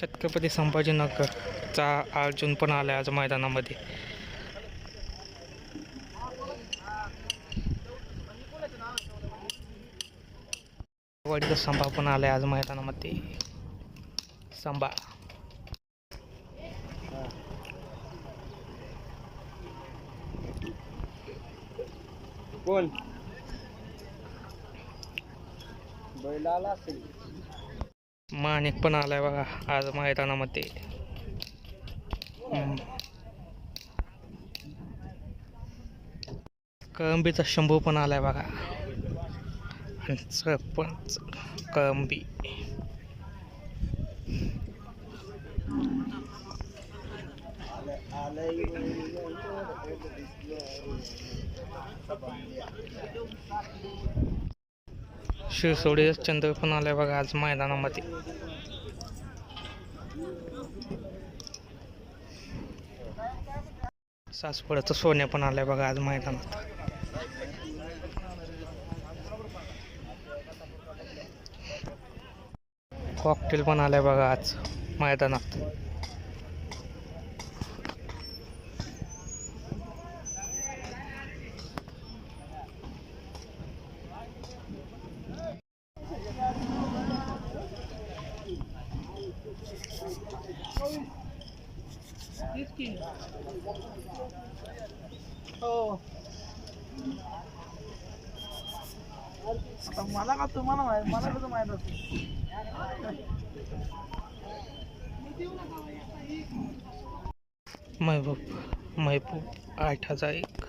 छत्रपती संभाजीनगरचा अर्जुन पण आला आज मैदानामध्ये. वडील संभा पण आलाय आज मैदानामध्ये. संभा. कोण? बैलाला असेल. माणिक पण आलाय बघा आज मैदानामध्ये. कळंबीचा शंभू पण आलाय बघा. आणि सरपंच कळंबी. शिरसोडी चंद्र पण आलाय बघा आज मैदानामध्ये. सासवडचं सोन्या पण आलाय बघा आज मैदानात. कॉकटेल पण आलाय बघा आज मैदानात. हो मला का तुम्हाला माहीत मला कसं माहीत असेल महबूब महबूब आठ हजार एक.